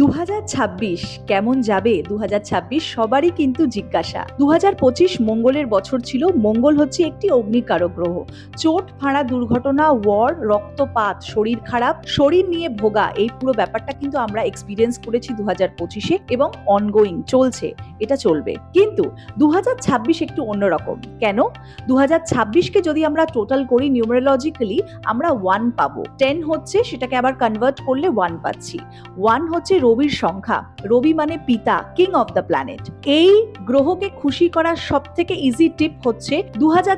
দু হাজার ছাব্বিশ কেমন যাবে? দু হাজার ছাব্বিশ সবারই কিন্তু জিজ্ঞাসা। দুহাজার পঁচিশ মঙ্গলের বছর ছিল, মঙ্গল হচ্ছে একটি অগ্নিকারক গ্রহ। চোট ফাঁড়া দুর্ঘটনা, ওয়ার, রক্তপাত, শরীর খারাপ, শরীর নিয়ে ভোগা, এই পুরো ব্যাপারটা কিন্তু আমরা এক্সপিরিয়েন্স করেছি দু হাজার পঁচিশে এবং অনগোয়িং চলছে, এটা চলবে। কিন্তু দু হাজার ছাব্বিশ একটু অন্যরকম। কেন? দু হাজার ছাব্বিশ কে যদি আমরা টোটাল করি নিউমারোলজিক্যালি আমরা ওয়ান পাবো। টেন হচ্ছে সেটাকে আবার কনভার্ট করলে ওয়ান পাচ্ছি। ওয়ান হচ্ছে রবির সংখ্যা। রবি মানে পিতা কিং অফ দ্য প্ল্যানেট এই গ্রহকে খুশি করার সব থেকে ইজি টিপ হচ্ছে দু হাজার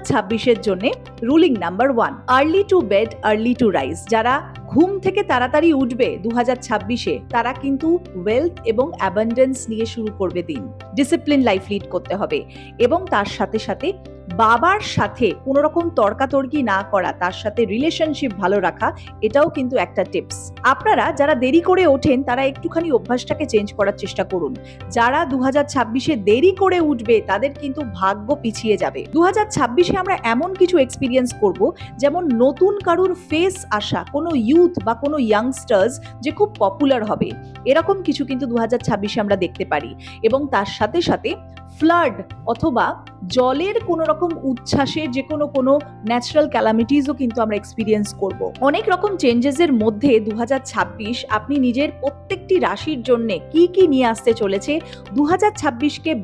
জন্য ruling number one early to bed early to rise যারা ঘুম থেকে তাড়াতাড়ি উঠবে দু হাজার ছাব্বিশে, তারা কিন্তু ওয়েলথ এবং অ্যাবান্ডেন্স নিয়ে শুরু করবে দিন। ডিসিপ্লিন লাইফ লিড করতে হবে। এবং তার সাথে সাথে বাবার সাথে কোনো রকম তর্কাতর্কি না করা, তার সাথে রিলেশনশিপ ভালো রাখা, এটাও কিন্তু একটা টিপস আপনারা যারা দেরি করে ওঠেন, তারা একটুখানি অভ্যাসটাকে চেঞ্জ করার চেষ্টা করুন। যারা দু হাজার ছাব্বিশে দেরি করে উঠবে, তাদের কিন্তু ভাগ্য পিছিয়ে যাবে। দু হাজার ছাব্বিশে আমরা এমন কিছু এক্সপিরিয়েন্স করব, যেমন নতুন কারুর ফেস আসা, কোনো ইউথ বা কোনো ইয়াংস্টার্স যে খুব পপুলার হবে। এরকম কিছু কিন্তু দু হাজার ছাব্বিশে আমরা দেখতে পারি। এবং তার সাথে সাথে ফ্লাড অথবা জলের কোনো রকম উচ্ছ্বাসে যে কোনো কোনো ন্যাচারাল ক্যালামিটিসও কিন্তু আমরা এক্সপিরিয়েন্স করব। অনেক রকম চেঞ্জেসের মধ্যে দু হাজার ছাব্বিশ আপনি নিজের প্রত্যেকটি রাশির জন্য কি কি নিয়ে আসতে চলেছে দু হাজার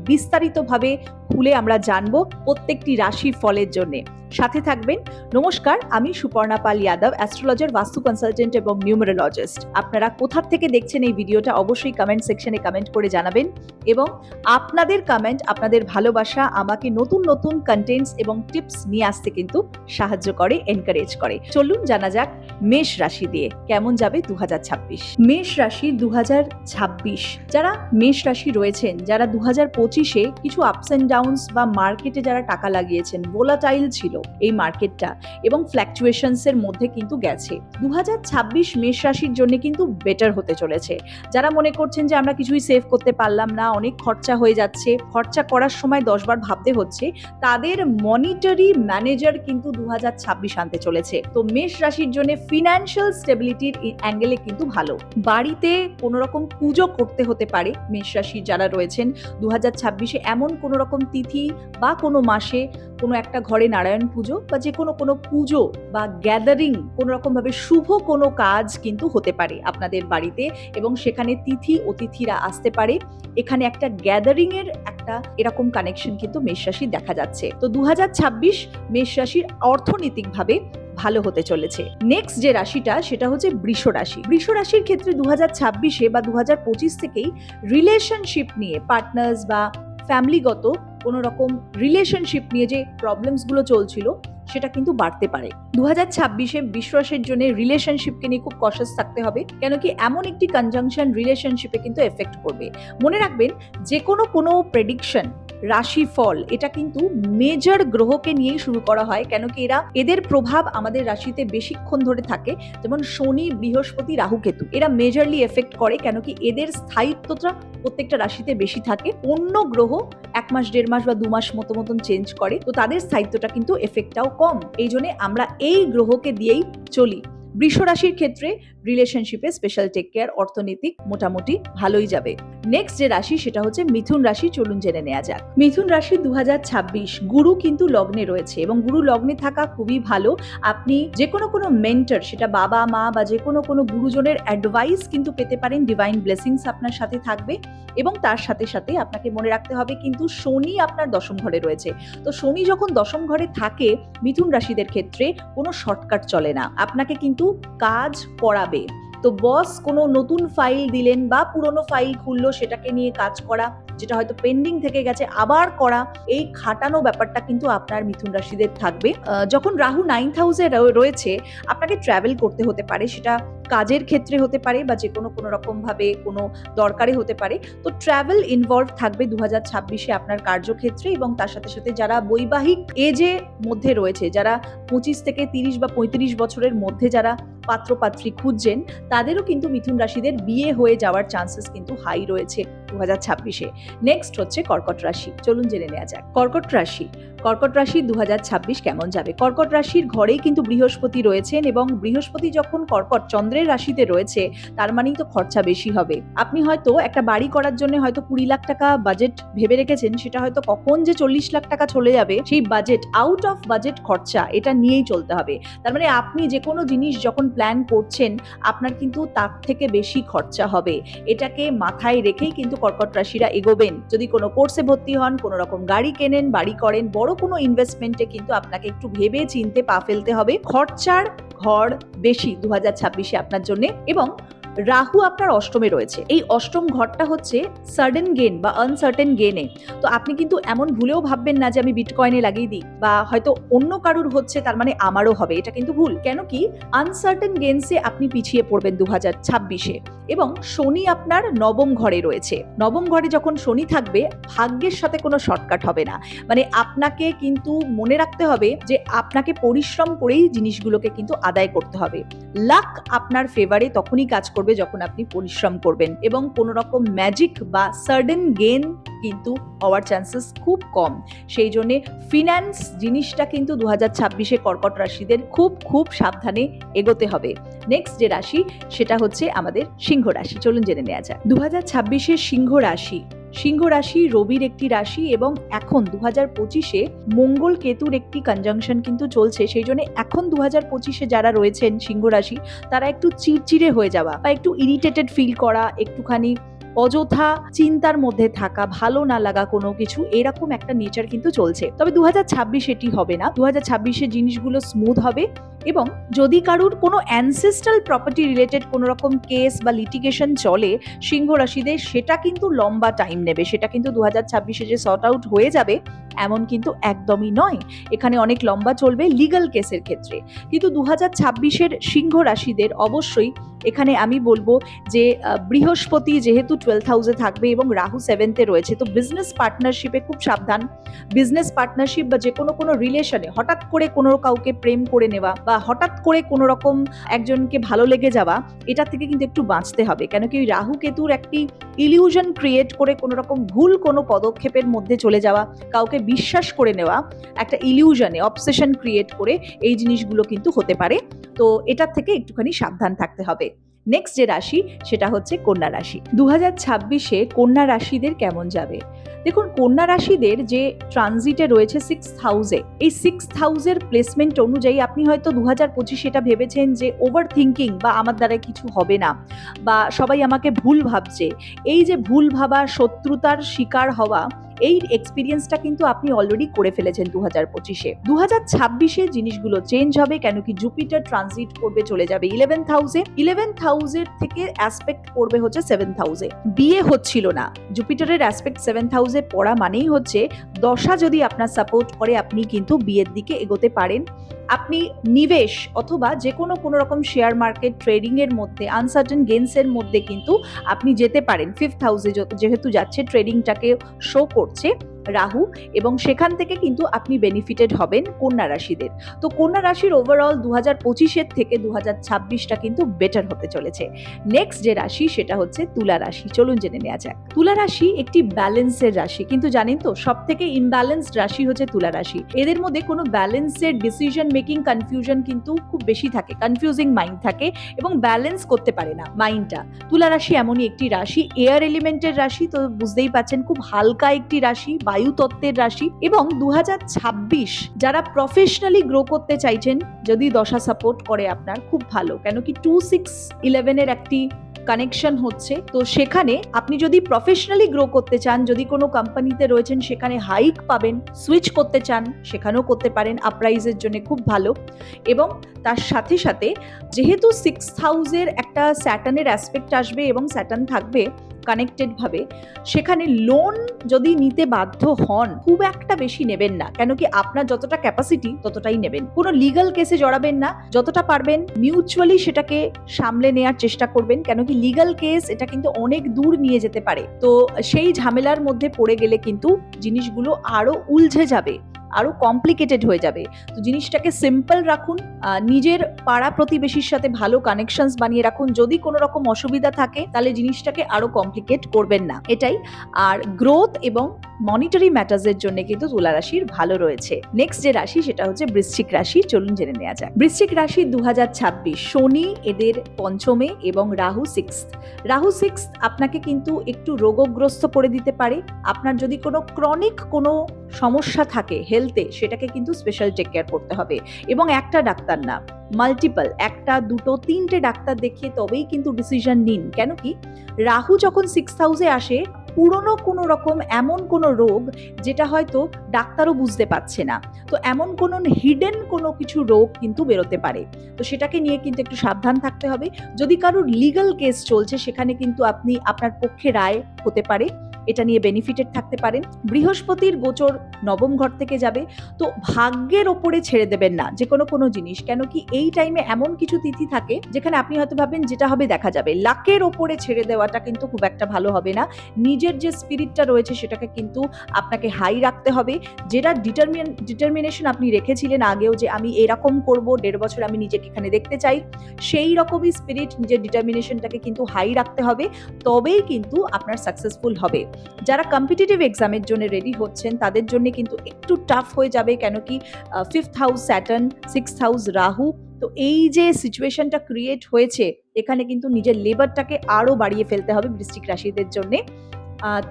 বিস্তারিতভাবে খুলে আমরা জানব প্রত্যেকটি রাশি ফলের জন্যে। সাথে থাকবেন, নমস্কার, আমি সুপর্ণা পাল যাদব অ্যাস্ট্রোলজার বাস্তু কনসালটেন্ট এবং নিউমারোলজিস্ট আপনারা কোথা থেকে দেখছেন এই ভিডিওটা অবশ্যই কমেন্ট সেকশনে কমেন্ট করে জানাবেন এবং আপনাদের কমেন্ট আপনাদের ভালোবাসা আমাকে নতুন নতুন কন্টেন্টস এবং টিপস নিয়ে আসতে কিন্তু সাহায্য করে এনকারেজ করে। চলুন জানা যাক মেষ রাশি দিয়ে কেমন যাবে দু হাজার ছাব্বিশ। মেষ রাশি দু হাজার ছাব্বিশ, যারা মেষ রাশি রয়েছেন, যারা দু হাজার পঁচিশে কিছু আপস অ্যান্ড ডাউনস বা মার্কেটে যারা টাকা লাগিয়েছেন ভোলাটাইল ছিল এই মার্কেটটা এবং ফ্ল্যাকচুয়েশনস এর মধ্যে কিন্তু গেছে। দু হাজার ছাব্বিশ মেষ রাশির জন্য কিন্তু বেটার হতে চলেছে। যারা মনে করছেন যে আমরা কিছুই সেভ করতে পারলাম না, অনেক খরচা হয়ে যাচ্ছে, খরচা করার সময় দশবার ভাবতে হচ্ছে, তাদের মনিটারি ম্যানেজার কিন্তু দু হাজার ছাব্বিশ আনতে চলেছে। তো মেষ রাশির জন্য ফিনান্সিয়াল স্টেবিলিটির অ্যাঙ্গেলে কিন্তু ভালো। বাড়িতে কোনো রকম পুজো করতে হতে পারে মেষ রাশির যারা রয়েছেন দু হাজার ছাব্বিশে এমন কোনো রকম তিথি বা কোনো মাসে কোনো একটা ঘরে নারায়ণ পুজো বা যে কোনো কোনো পুজো বা গ্যাদারিং কোনো রকমভাবে শুভ কোনো কাজ কিন্তু হতে পারে আপনাদের বাড়িতে এবং সেখানে তিথি অতিথিরা আসতে পারে। এখানে একটা গ্যাদারিং এর একটা এরকম কানেকশন কিন্তু মেষ দেখা যাচ্ছে। তো দু হাজার ছাব্বিশ মেষ রাশির অর্থনৈতিকভাবে ভালো হতে চলেছে। নেক্সট যে রাশিটা সেটা হচ্ছে বৃষ রাশি। বৃষ রাশির ক্ষেত্রে দু হাজার ছাব্বিশে বা দু হাজার পঁচিশ থেকেই রিলেশনশিপ নিয়ে পার্টনার্স বা ফ্যামিলিগত কোনো রকম রিলেশনশিপ নিয়ে যে প্রবলেমসগুলো চলছিল, সেটা কিন্তু বাড়তে পারে। দু হাজার ছাব্বিশে বিশ্বাসের জন্য রিলেশনশিপকে নিয়ে খুব কশাস থাকতে হবে কেন কি এমন একটি কনজাংশন রিলেশনশিপে কিন্তু এফেক্ট করবে। মনে রাখবেন যে কোনো কোনো প্রেডিকশন রাশিফল। এটা কিন্তু মেজর গ্রহকে নিয়েই শুরু করা হয় কেন কি এরা, এদের প্রভাব আমাদের রাশিতে বেশিক্ষণ ধরে থাকে, যেমন শনি, বৃহস্পতি, রাহু, কেতু। এরা মেজরলি এফেক্ট করে কেন কি এদের স্থায়িত্বটা প্রত্যেকটা রাশিতে বেশি থাকে। অন্য গ্রহ এক মাস, দেড় মাস বা দু মাস মতো মতন চেঞ্জ করে, তো তাদের স্থায়িত্বটা কিন্তু এফেক্টটাও কম। এই জন্যে আমরা এই গ্রহকে দিয়েই চলি। বৃষ রাশির ক্ষেত্রে রিলেশনশিপে স্পেশাল টেক কেয়ার অর্থনৈতিক মোটামুটি ভালোই যাবে। নেক্সট যে রাশি সেটা হচ্ছে মিথুন রাশি, চলুন জেনে নেওয়া যাক। মিথুন রাশি দু হাজার ছাব্বিশ, গুরু কিন্তু লগ্নে রয়েছে এবং গুরু লগ্নে থাকা খুবই ভালো। আপনি যে কোনো কোনো মেন্টার সেটা বাবা, মা বা যে কোনো কোনো গুরুজনের অ্যাডভাইস কিন্তু পেতে পারেন ডিভাইন ব্লেসিংস আপনার সাথে থাকবে এবং তার সাথে সাথে আপনাকে মনে রাখতে হবে কিন্তু শনি আপনার দশম ঘরে রয়েছে। তো শনি যখন দশম ঘরে থাকে, মিথুন রাশিদের ক্ষেত্রে কোনো শর্টকাট চলে না। আপনাকে কিন্তু কাজ করাবে। তো বস কোনো নতুন ফাইল দিলেন বা পুরনো ফাইল খুললো সেটাকে নিয়ে কাজ করা, যেটা হয়তো পেন্ডিং থেকে গেছে, আবার করা, এই খাটানো ব্যাপারটা কিন্তু আপনার মিথুন রাশিদের থাকবে। যখন রাহু নাইন্থ হাউসে রয়েছে, আপনাকে ট্রাভেল করতে হতে পারে, সেটা কাজের ক্ষেত্রে হতে পারে বা যে কোনো কোনো রকমভাবে কোনো দরকারে হতে পারে। তো ট্রাভেল ইনভলভ থাকবে দু হাজার ছাব্বিশে আপনার কার্যক্ষেত্রে এবং তার সাথে সাথে যারা বৈবাহিক এজে মধ্যে রয়েছে, যারা পঁচিশ থেকে তিরিশ বা পঁয়ত্রিশ বছরের মধ্যে যারা পাত্রপাত্রী খুঁজছেন, তাদেরও কিন্তু মিথুন রাশিদের বিয়ে হয়ে যাওয়ার চান্সেস কিন্তু হাই রয়েছে দু হাজার ছাব্বিশে। নেক্সট হচ্ছে কর্কট রাশি। চলুন জেনে নেওয়া যাক। কর্কট রাশি কর্কট রাশি দু হাজার ছাব্বিশ কেমন যাবে? কর্কট রাশির ঘরেই কিন্তু বৃহস্পতি রয়েছেন এবং বৃহস্পতি যখন কর্কট চন্দ্রের রাশিতে রয়েছে, তার মানেই তো খরচা বেশি হবে। আপনি হয়তো একটা বাড়ি করার জন্য হয়তো কুড়ি লাখ টাকা বাজেট ভেবে রেখেছেন, সেটা হয়তো কখন যে চল্লিশ লাখ টাকা চলে যাবে, সেই বাজেট আউট অফ বাজেট খরচা এটা নিয়েই চলতে হবে। তার মানে আপনি যে কোনো জিনিস যখন প্ল্যান করছেন, আপনার কিন্তু তার থেকে বেশি খরচা হবে। এটাকে মাথায় রেখেই কিন্তু কর্কট রাশিরা এগোবেন। যদি কোনো কোর্সে ভর্তি হন, কোনো রকম গাড়ি কেনেন, বাড়ি করেন, বড় কোনো ইনভেস্টমেন্টে কিন্তু আপনাকে একটু ভেবে চিনতে পা ফেলতে হবে। খরচার ঘর বেশি দু হাজার ছাব্বিশে আপনার জন্য এবং রাহু আপনার অষ্টমে রয়েছে। এই অষ্টম ঘরটা হচ্ছে সার্ডেন গেন বা আনসার্টেন গেনে তো আপনি কিন্তু এমন ভুলেও ভাববেন না যে আমি বিটকয়েনে লাগিয়ে দিই বা হয়তো অন্য কারুর হচ্ছে, তার মানে আমারও হবে। এটা কিন্তু ভুল। কেন কি আনসার্টেন গেমসে আপনি পিছিয়ে পড়বেন দু হাজার ছাব্বিশে। এবং শনি আপনার নবম ঘরে রয়েছে। নবম ঘরে যখন শনি থাকবে, ভাগ্যের সাথে কোনো শর্টকাট হবে না। মানে আপনাকে কিন্তু মনে রাখতে হবে যে আপনাকে পরিশ্রম করেই জিনিসগুলোকে কিন্তু আদায় করতে হবে। লাক আপনার ফেভারে তখনই কাজ করবে যখন আপনি পরিশ্রম করবেন। এবং কোনো রকম ম্যাজিক বা সার্ডেন গেন কিন্তু হওয়ার চান্সেস খুব কম। সেই জন্যে ফিন্যান্স জিনিসটা কিন্তু দু হাজার ছাব্বিশে কর্কট রাশিদের খুব খুব সাবধানে এগোতে হবে। নেক্সট যে রাশি, সেটা হচ্ছে আমাদের সিংহ রাশি। চলুন জেনে নেওয়া যাক। দু হাজার ছাব্বিশে সিংহ রাশি সিংহ রাশি, রবির একটি রাশি এবং এখন দু হাজার পঁচিশে মঙ্গল কেতুর একটি কনজাংশন কিন্তু চলছে। সেই জন্য এখন দু হাজার পঁচিশে যারা রয়েছেন সিংহ রাশি, তারা একটু চিড়চিড়ে হয়ে যাওয়া বা একটু ইরিটেটেড ফিল করা, একটুখানি অযথা চিন্তার মধ্যে থাকা, ভালো না লাগা কোনো কিছু, এরকম একটা নেচার কিন্তু চলছে। তবে দু হাজার ছাব্বিশ এটি হবে না। দু হাজার ছাব্বিশে জিনিসগুলো স্মুথ হবে। এবং যদি কারুর কোনো অ্যানসেস্ট্রাল প্রপার্টি রিলেটেড কোনো রকম কেস বা লিটিগেশন চলে, সিংহ রাশিদের, সেটা কিন্তু লম্বা টাইম নেবে। সেটা কিন্তু দু হাজার ছাব্বিশে যে সর্ট আউট হয়ে যাবে, এমন কিন্তু একদমই নয়। এখানে অনেক লম্বা চলবে লিগাল কেসের ক্ষেত্রে। কিন্তু দু হাজার ছাব্বিশের সিংহ রাশিদের অবশ্যই এখানে আমি বলব যে বৃহস্পতি যেহেতু টুয়েলভ হাউসে থাকবে এবং রাহু সেভেন্থে রয়েছে, তো বিজনেস পার্টনারশিপে খুব সাবধান। বিজনেস পার্টনারশিপ বা যে কোনো কোনো রিলেশনে হঠাৎ করে কোনো কাউকে প্রেম করে নেওয়া বা হঠাৎ করে কোনো রকম একজনকে ভালো লেগে যাওয়া, এটা থেকে কিন্তু একটু বাঁচতে হবে। কেন কি রাহু কেতুর একটি ইলিউশন ক্রিয়েট করে কোনো রকম ভুল কোনো পদক্ষেপের মধ্যে চলে যাওয়া, কাউকে বিশ্বাস করে নেওয়া, একটা ইলিউশনে অবসেশন ক্রিয়েট করে এই জিনিসগুলো কিন্তু হতে পারে। তো এটার থেকে একটুখানি সাবধান থাকতে হবে। নেক্সট যে রাশি, সেটা হচ্ছে কন্যা রাশি। দু হাজার ছাব্বিশে কন্যা রাশিদের কেমন যাবে? দেখুন, কন্যা রাশিদের যে ট্রানজিটে রয়েছে সিক্স হাউসে এই সিক্স হাউসের প্লেসমেন্ট অনুযায়ী আপনি হয়তো দু হাজার পঁচিশে এটা ভেবেছেন যে ওভার থিঙ্কিং বা আমার দ্বারা কিছু হবে না বা সবাই আমাকে ভুল ভাবছে। এই যে ভুল ভাবা, শত্রুতার শিকার হওয়া, এই এক্সপিরিয়েন্সটা কিন্তু আপনি অলরেডি করে ফেলেছেন দু হাজার পঁচিশে দু হাজার ছাব্বিশে জিনিসগুলো চেঞ্জ হবে কেন কি জুপিটার ট্রানজিট করবে চলে যাবে ইলেভেন্থ হাউসে ইলেভেন্থ হাউসের থেকে অ্যাসপেক্ট করবে হচ্ছে সেভেন্থ হাউসে বিয়ে হচ্ছিল না। জুপিটারের অ্যাসপেক্ট সেভেন সেভেন্থ হাউসে পড়া মানেই হচ্ছে দশা যদি আপনার সাপোর্ট করে, আপনি কিন্তু বিয়ের দিকে এগোতে পারেন। আপনি নিবেশ অথবা যে কোনো কোনো রকম শেয়ার মার্কেট ট্রেডিংয়ের মধ্যে আনসার্টেন গেমসের মধ্যে কিন্তু আপনি যেতে পারেন। ফিফথ হাউসে যেহেতু যাচ্ছে ট্রেডিংটাকে শো করছে। রাহু এবং সেখান থেকে কিন্তু আপনি বেনিফিটেড হবেন কন্যা রাশিদের। তো কন্যা রাশির ওভারঅল দু হাজার পঁচিশের থেকে দু হাজার ছাব্বিশটা কিন্তু বেটার হতে চলেছে। নেক্সট যে রাশি সেটা হচ্ছে তুলা রাশি। চলুন জেনে নেওয়া যাক। তুলা রাশি একটি ব্যালেন্সের রাশি। কিন্তু জানেন তো সব থেকে ইনব্যালেন্সড রাশি হচ্ছে তুলা রাশি। এদের মধ্যে কোনো ব্যালেন্সের ডিসিশন মেকিং কনফিউশন কিন্তু খুব বেশি থাকে কনফিউজিং মাইন্ড থাকে এবং ব্যালেন্স করতে পারে না মাইন্ডটা তুলা রাশি এমনই একটি রাশি। এয়ার এলিমেন্টের রাশি তো বুঝতেই পাচ্ছেন, খুব হালকা একটি রাশি বায়ু তত্ত্বের রাশি এবং দু হাজার ছাব্বিশ যারা প্রফেশনালি গ্রো করতে চাইছেন, যদি দশা সাপোর্ট করে আপনার, খুব ভালো। কেন কি টু সিক্স ইলেভেনের একটি কানেকশন হচ্ছে। তো সেখানে আপনি যদি প্রফেশনালি গ্রো করতে চান, যদি কোনো কোম্পানিতে রয়েছেন, সেখানে হাইক পাবেন সুইচ করতে চান, সেখানেও করতে পারেন আপরাইজের জন্য খুব ভালো। এবং তার সাথে সাথে যেহেতু সিক্স হাউসের একটা স্যাটানের অ্যাসপেক্ট আসবে এবং স্যাটান থাকবে কানেক্টেড ভাবে, সেখানে লোন যদি নিতে বাধ্য হন, খুব একটা বেশি নেবেন না। কেন কি আপনার যতটা ক্যাপাসিটি ততটাই নেবেন। কোনো লিগাল কেসে জড়াবেন না। যতটা পারবেন মিউচুয়ালি সেটাকে সামলে নেওয়ার চেষ্টা করবেন। কেন কি লিগাল কেস এটা কিন্তু অনেক দূর নিয়ে যেতে পারে। তো সেই ঝামেলার মধ্যে পড়ে গেলে কিন্তু জিনিসগুলো আরও উলঝে যাবে। আরও কমপ্লিকেটেড হয়ে যাবে। তো জিনিসটাকে সিম্পল রাখুন নিজের পাড়া প্রতিবেশীর সাথে ভালো কানেকশনস বানিয়ে রাখুন। যদি কোনো রকম অসুবিধা থাকে, তাহলে জিনিসটাকে আরও কমপ্লিকেট করবেন না। এটাই। আর গ্রোথ এবং মনিটারি ম্যাটার্সের জন্য কিন্তু তুলা রাশির ভালো রয়েছে। নেক্সট যে রাশি, সেটা হচ্ছে বৃশ্চিক রাশি। চলুন জেনে নেওয়া যাক। বৃশ্চিক রাশি দু হাজার ছাব্বিশ, শনি এদের পঞ্চমে এবং রাহু সিক্স রাহু সিক্স আপনাকে কিন্তু একটু রোগগ্রস্ত করে দিতে পারে। আপনার যদি কোনো ক্রনিক কোনো সমস্যা থাকে হেলথে সেটাকে কিন্তু স্পেশাল টেক কেয়ার করতে হবে। এবং একটা ডাক্তার না মাল্টিপল একটা, দুটো, তিনটে ডাক্তার দেখিয়ে তবেই কিন্তু ডিসিশন নিন। কেন কি? রাহু যখন সিক্স হাউসে আসে, পুরনো কোনো রকম এমন কোনো রোগ যেটা হয়তো ডাক্তারও বুঝতে পারছে না। তো এমন কোনো হিডেন কোনো কিছু রোগ কিন্তু বেরোতে পারে। তো সেটাকে নিয়ে কিন্তু একটু সাবধান থাকতে হবে। যদি কারোর লিগাল কেস চলছে, সেখানে কিন্তু আপনি আপনার পক্ষে রায় হতে পারে। এটা নিয়ে বেনিফিটেড থাকতে পারেন। বৃহস্পতির গোচর নবম ঘর থেকে যাবে। তো ভাগ্যের ওপরে ছেড়ে দেবেন না, যে কোনো কোনো জিনিস। কেন কি এই টাইমে এমন কিছু তিথি থাকে, যেখানে আপনি হয়তো ভাবেন যেটা হবে দেখা যাবে। লাকের ওপরে ছেড়ে দেওয়াটা কিন্তু খুব একটা ভালো হবে না। নিজের যে স্পিরিটটা রয়েছে সেটাকে কিন্তু আপনাকে হাই রাখতে হবে। যেটা ডিটারমিন ডিটারমিনেশন আপনি রেখেছিলেন আগেও যে আমি এরকম করব, দেড় বছর আমি নিজেকে এখানে দেখতে চাই, সেই রকমই স্পিরিট নিজের ডিটারমিনেশনটাকে কিন্তু হাই রাখতে হবে। তবেই কিন্তু আপনার সাকসেসফুল হবে। যারা কম্পিটিটিভ এক্সামের জন্য রেডি হচ্ছেন, তাদের জন্য কিন্তু একটু টাফ হয়ে যাবে কেন কি fifth house Saturn six house Rahu তো এই যে সিচুয়েশনটা ক্রিয়েট হয়েছে, এখানে কিন্তু নিজের লেবারটাকে আরও বাড়িয়ে ফেলতে হবে বৃষ্টিক রাশিদের জন্যে।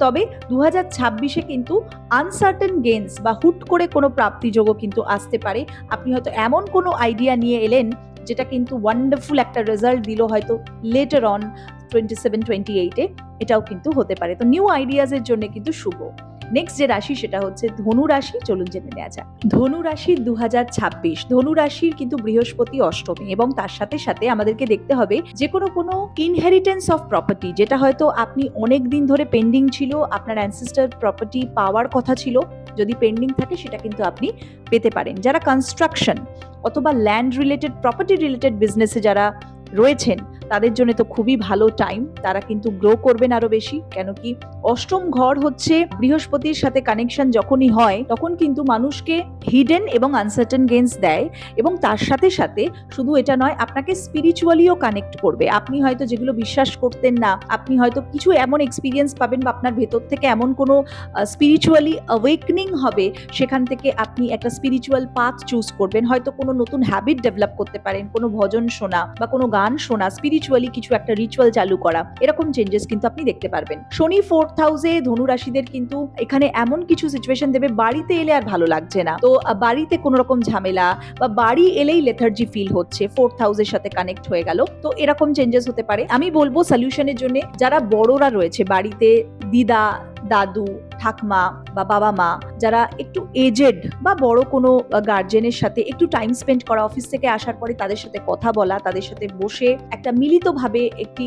তবে দু হাজার ছাব্বিশে কিন্তু আনসার্টেন গেমস বা হুট করে কোনো প্রাপ্তিযোগও কিন্তু আসতে পারে। আপনি হয়তো এমন কোনো আইডিয়া নিয়ে এলেন যেটা কিন্তু ওয়ান্ডারফুল একটা রেজাল্ট দিল হয়তো later on twenty seven twenty এইটে এটাও কিন্তু হতে পারে। তো নিউ আইডিয়াজের জন্য কিন্তু শুভ। নেক্সট যে রাশি সেটা হচ্ছে ধনু রাশি, চলুন জেনে নেওয়া যাক। ধনু রাশির দু হাজার ছাব্বিশ, ধনু রাশির কিন্তু বৃহস্পতি অষ্টমী এবং তার সাথে সাথে আমাদেরকে দেখতে হবে যে কোনো কোনো ইনহেরিটেন্স অফ প্রপার্টি যেটা হয়তো আপনি অনেক দিন ধরে পেন্ডিং ছিল, আপনার অ্যানসিস্টার প্রপার্টি পাওয়ার কথা ছিল, যদি পেন্ডিং থাকে সেটা কিন্তু আপনি পেতে পারেন। যারা কনস্ট্রাকশন অথবা ল্যান্ড রিলেটেড প্রপার্টি রিলেটেড বিজনেসে যারা রয়েছেন তাদের জন্য তো খুবই ভালো টাইম তারা কিন্তু গ্রো করবেন আরও বেশি, কেন কি অষ্টম ঘর হচ্ছে বৃহস্পতির সাথে কানেকশন যখনই হয়, তখন কিন্তু মানুষকে হিডেন এবং আনসার্টেন গেন্স দেয় এবং তার সাথে সাথে শুধু এটা নয়, আপনাকে স্পিরিচুয়ালিও কানেক্ট করবে। আপনি হয়তো যেগুলো বিশ্বাস করতেন না, আপনি হয়তো কিছু এমন এক্সপিরিয়েন্স পাবেন বা আপনার ভেতর থেকে এমন কোনো স্পিরিচুয়ালি অ্যাওয়েকনিং হবে, সেখান থেকে আপনি একটা স্পিরিচুয়াল পাথ চুজ করবেন। হয়তো কোনো নতুন হ্যাবিট ডেভেলপ করতে পারেন, কোনো ভজন শোনা বা কোনো গান শোনা স্পিরিচুয়ালি কিছু একটা রিচুয়াল চালু করা। এরকম চেঞ্জেস কিন্তু আপনি দেখতে পারবেন। শনি ফোর্থ হাউসে ধনু রাশিদের কিন্তু এখানে এমন কিছু সিচুয়েশন দেবে, বাড়িতে এলে আর ভালো লাগছে না। তো বাড়িতে কোনো রকম ঝামেলা বা বাড়ি এলেই লেথার্জি ফিল হচ্ছে ফোর্থ হাউসের সাথে কানেক্ট হয়ে গেল। তো, এরকম চেঞ্জেস হতে পারে। আমি বলব সলিউশনের জন্য যারা বড়রা রয়েছে বাড়িতে দিদা, দাদু, ঠাকমা বা বাবা মা যারা একটু এজেড বা বড় কোনো গার্জেনের সাথে একটু টাইম স্পেন্ড করা অফিস থেকে আসার পরে তাদের সাথে কথা বলা, তাদের সাথে বসে একটা মিলিতভাবে একটি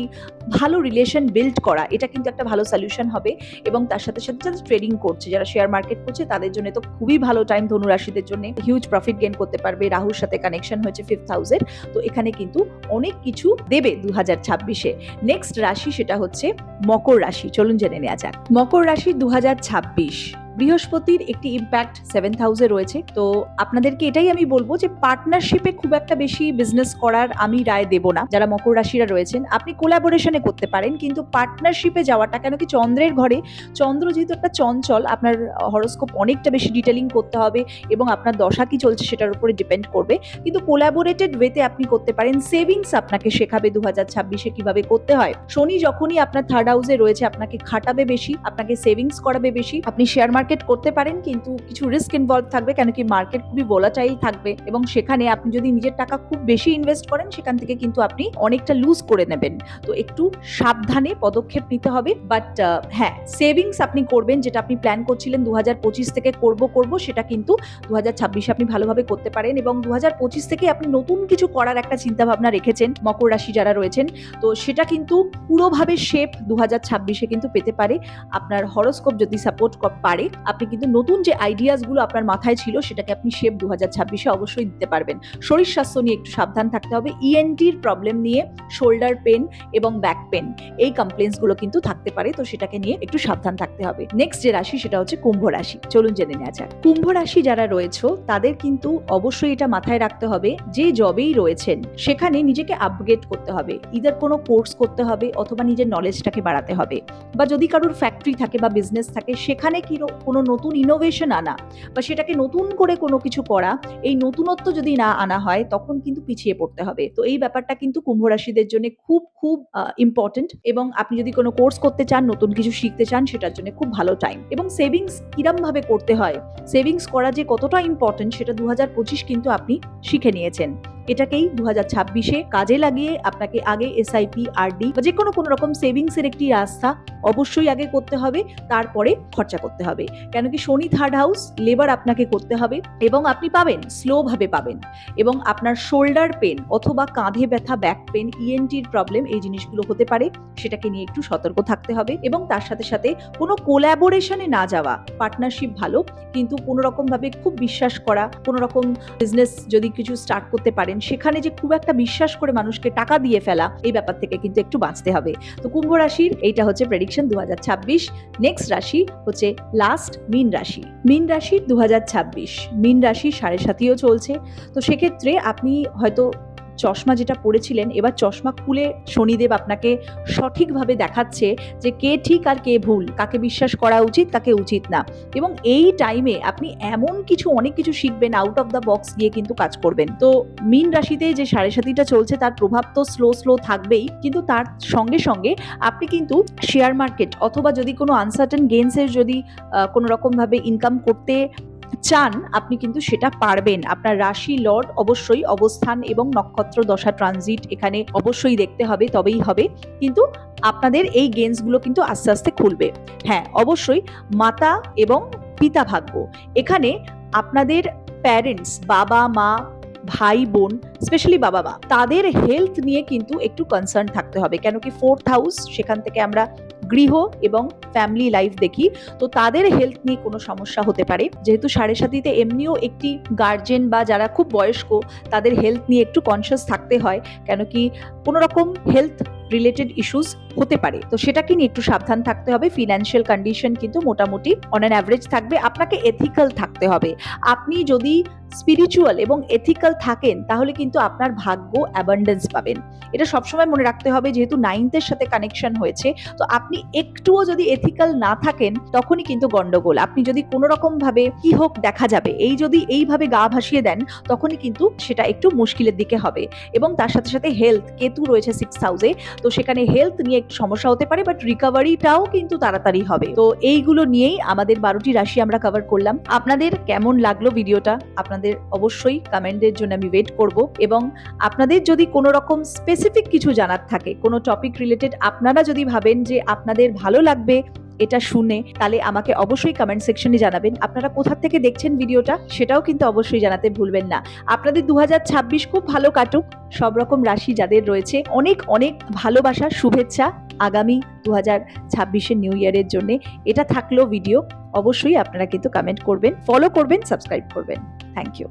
ভালো রিলেশন বিল্ড করা, এটা কিন্তু একটা ভালো সলিউশন হবে। এবং তার সাথে সাথে যারা ট্রেডিং করছে, যারা শেয়ার মার্কেট করছে, তাদের জন্য তো খুবই ভালো টাইম ধনুরাশিদের জন্য। হিউজ প্রফিট গেন করতে পারবে। রাহুর সাথে কানেকশন হয়েছে ফিফথ হাউসের তো এখানে কিন্তু অনেক কিছু দেবে দু হাজার ছাব্বিশে। নেক্সট রাশি সেটা হচ্ছে মকর রাশি। চলুন জেনে নেওয়া যাক। মকর রাশি দু হাজার ছাব্বিশ। বৃহস্পতির একটি ইম্প্যাক্ট সেভেন্থ হাউসে রয়েছে। তো আপনাদেরকে এটাই আমি বলব যে পার্টনারশিপে খুব একটা বেশি বিজনেস করার আমি রায় দেব না। যারা মকর রাশিরা রয়েছেন, আপনি কোলাবোরেশনে করতে পারেন, কিন্তু পার্টনারশিপে যাওয়াটা কেন কি চন্দ্রের ঘরে, চন্দ্র যেহেতু একটা চঞ্চল, আপনার হরস্কোপ অনেকটা বেশি ডিটেলিং করতে হবে এবং আপনার দশা কি চলছে সেটার উপরে ডিপেন্ড করবে। কিন্তু কোলাবোরেটেড ওয়েতে আপনি করতে পারেন সেভিংস আপনাকে শেখাবে দু হাজার ছাব্বিশে কীভাবে করতে হয়। শনি যখনই আপনার থার্ড হাউসে রয়েছে, আপনাকে খাটাবে বেশি, আপনাকে সেভিংস করাবে বেশি, আপনি শেয়ার মার্কেট করতে পারেন, কিন্তু কিছু রিস্ক ইনভলভ থাকবে, কেন কি মার্কেট খুবই ভোলাটাইল থাকবে এবং সেখানে আপনি যদি নিজের টাকা খুব বেশি ইনভেস্ট করেন, সেখান থেকে কিন্তু আপনি অনেকটা লুজ করে নেবেন। তো একটু সাবধানে পদক্ষেপ নিতে হবে বাট হ্যাঁ সেভিংস আপনি করবেন, যেটা আপনি প্ল্যান করছিলেন দু হাজার পঁচিশ থেকে করব করব, সেটা কিন্তু দু ছাব্বিশে আপনি ভালোভাবে করতে পারেন এবং দু হাজার পঁচিশ থেকে আপনি নতুন কিছু করার একটা চিন্তা ভাবনা রেখেছেন, মকর রাশি যারা রয়েছেন, তো সেটা কিন্তু পুরোভাবে শেপ দু হাজার ছাব্বিশে কিন্তু পেতে পারে। আপনার হরস্কোপ যদি সাপোর্ট পারে আপনি কিন্তু নতুন যে আইডিয়াসগুলো আপনার মাথায় ছিল, সেটাকে আপনি শেপ দু হাজার ছাব্বিশে অবশ্যই দিতে পারবেন। শরীর স্বাস্থ্য নিয়ে একটু সাবধান থাকতে হবে। ইএনটির প্রবলেম নিয়ে শোল্ডার পেন এবং ব্যাক পেন এই কমপ্লেন্সগুলো কিন্তু থাকতে পারে। তো সেটাকে নিয়ে একটু সাবধান থাকতে হবে। নেক্সট যে রাশি, সেটা হচ্ছে কুম্ভ রাশি। চলুন জেনে নেওয়া যাক। কুম্ভ রাশি যারা রয়েছে, তাদের কিন্তু অবশ্যই এটা মাথায় রাখতে হবে, যে জবেই রয়েছেন, সেখানে নিজেকে আপগ্রেড করতে হবে। ইদার কোনো কোর্স করতে হবে, অথবা নিজের নলেজটাকে বাড়াতে হবে। বা যদি কারোর ফ্যাক্টরি থাকে বা বিজনেস থাকে, সেখানে কি কোনো নতুন ইনোভেশন আনা বা সেটাকে নতুন করে কোনো কিছু করা, এই নতুনত্ব যদি না আনা হয়, তখন কিন্তু পিছিয়ে পড়তে হবে। তো এই ব্যাপারটা কিন্তু কুম্ভ রাশিদের জন্য খুব খুব ইম্পর্টেন্ট এবং আপনি যদি কোনো কোর্স করতে চান, নতুন কিছু শিখতে চান, সেটার জন্য খুব ভালো টাইম এবং সেভিংস কিরম ভাবে করতে হয়? সেভিংস করা যে কতটা ইম্পর্টেন্ট সেটা দু হাজার পঁচিশ কিন্তু আপনি শিখে নিয়েছেন। এটাকেই দু হাজার ছাব্বিশে কাজে লাগিয়ে আপনাকে আগে এসআইপি আরডি বা যে কোনো কোনো রকম সেভিংসের একটি রাস্তা অবশ্যই আগে করতে হবে, তারপরে খরচা করতে হবে। কেন কি শনি থার্ড হাউস লেবার আপনাকে করতে হবে এবং আপনি পাবেন স্লোভাবে পাবেন এবং আপনার শোল্ডার পেন অথবা কাঁধে ব্যথা ব্যাক পেন ইএনটির প্রবলেম এই জিনিসগুলো হতে পারে, সেটাকে নিয়ে একটু সতর্ক থাকতে হবে এবং তার সাথে সাথে কোনো কোল্যাবোরেশনে না যাওয়া পার্টনারশিপ ভালো, কিন্তু কোনো রকম ভাবে খুব বিশ্বাস করা কোনো রকম বিজনেস যদি কিছু স্টার্ট করতে পারেন সেখানে যে খুব একটা বিশ্বাস করে মানুষকে টাকা দিয়ে ফেলা, এই ব্যাপার থেকে কিন্তু একটু বাঁচতে হবে। তো কুম্ভ রাশির এইটা হচ্ছে প্রেডিকশন দু নেক্সট রাশি হচ্ছে লাস্ট মিন রাশি। মিন রাশির দু হাজার ছাব্বিশ। মিন রাশি সাড়ে সাতিও চলছে। তো সেক্ষেত্রে আপনি হয়তো চশমা যেটা পড়েছিলেন এবার চশমা খুলে শনিদেব আপনাকে সঠিকভাবে দেখাচ্ছে যে কে ঠিক আর কে ভুল, কাকে বিশ্বাস করা উচিত, কাকে উচিত না। এবং এই টাইমে আপনি এমন কিছু, অনেক কিছু শিখবেন আউট অফ দ্য বক্স গিয়ে কিন্তু কাজ করবেন। তো মিন রাশিতে যে সাড়ে সাতিটা চলছে, তার প্রভাব তো স্লো স্লো থাকবেই, কিন্তু তার সঙ্গে সঙ্গে আপনি কিন্তু শেয়ার মার্কেট অথবা যদি কোনো আনসার্টেন গেমসের যদি কোনো রকমভাবে ইনকাম করতে চান, আপনি কিন্তু সেটা পারবেন। আপনার রাশি, লর্ড অবশ্যই অবস্থান এবং নক্ষত্র, দশা, ট্রানজিট এখানে অবশ্যই দেখতে হবে, তবেই হবে। কিন্তু আপনাদের এই গেমসগুলো কিন্তু আস্তে আস্তে খুলবে। হ্যাঁ অবশ্যই মাতা এবং পিতা ভাগ্য। এখানে আপনাদের প্যারেন্টস, বাবা, মা, ভাই, বোন, স্পেশালি বাবা, মা, তাদের হেলথ নিয়ে কিন্তু একটু কনসার্ন থাকতে হবে। কেন কি ফোর্থ হাউস, সেখান থেকে আমরা গৃহ এবং ফ্যামিলি লাইফ দেখি, তো তাদের হেলথ নিয়ে কোনো সমস্যা হতে পারে। যেহেতু সাড়ে সাতিতে এমনিও একটি গার্জেন বা যারা খুব বয়স্ক, তাদের হেলথ নিয়ে একটু কনসিয়াস থাকতে হয়, কেন কি কোনোরকম হেলথ রিলেটেড ইস্যুস হতে পারে। তো সেটাকে নিয়ে একটু সাবধান থাকতে হবে। ফিনান্সিয়াল কন্ডিশন কিন্তু মোটামুটি অন অ্যান অ্যাভারেজ থাকবে। আপনাকে এথিক্যাল থাকতে হবে। আপনি যদি স্পিরিচুয়াল এবং এথিক্যাল থাকেন, তাহলে কিন্তু আপনার ভাগ্য অ্যাবান্ডেন্স পাবেন। এটা সবসময় মনে রাখতে হবে, যেহেতু নাইনথের সাথে কানেকশন হয়েছে। তো আপনি একটুও যদি এথিক্যাল না থাকেন, তখনই কিন্তু গন্ডগোল। আপনি যদি কোনো রকম ভাবে কি হোক দেখা যাবে, এই যদি এইভাবে গা ভাসিয়ে দেন, তখনই কিন্তু সেটা একটু মুশকিলের দিকে হবে। এবং তার সাথে সাথে হেলথ কেতু রয়েছে সিক্স হাউসে তো সেখানে হেলথ নিয়ে একটু সমস্যা হতে পারে বাট রিকাভারিটাও কিন্তু তাড়াতাড়ি হবে। তো এইগুলো নিয়েই আমাদের বারোটি রাশি আমরা কভার করলাম। আপনাদের কেমন লাগল ভিডিওটা? আপনাদের অবশ্যই কমেন্টের জন্য আমি ওয়েট করব এবং আপনাদের যদি কোনো রকম স্পেসিফিক কিছু জানার থাকে, কোনো টপিক রিলেটেড আপনারা যদি ভাবেন যে আপনাদের ভালো লাগবে এটা শুনে তাহলে আমাকে অবশ্যই কমেন্ট সেকশনে জানাবেন। আপনারা কোথা থেকে দেখছেন ভিডিওটা সেটাও কিন্তু অবশ্যই জানাতে ভুলবেন না। আপনাদের দু হাজার ছাব্বিশ খুব ভালো কাটুক। সব রকম রাশি যাদের রয়েছে, অনেক অনেক ভালোবাসা, শুভেচ্ছা আগামী দু হাজার ছাব্বিশের নিউ ইয়ারের জন্য। এটা থাকল ভিডিও অবশ্যই আপনারা কিন্তু কমেন্ট করবেন ফলো করবেন সাবস্ক্রাইব করবেন। Thank you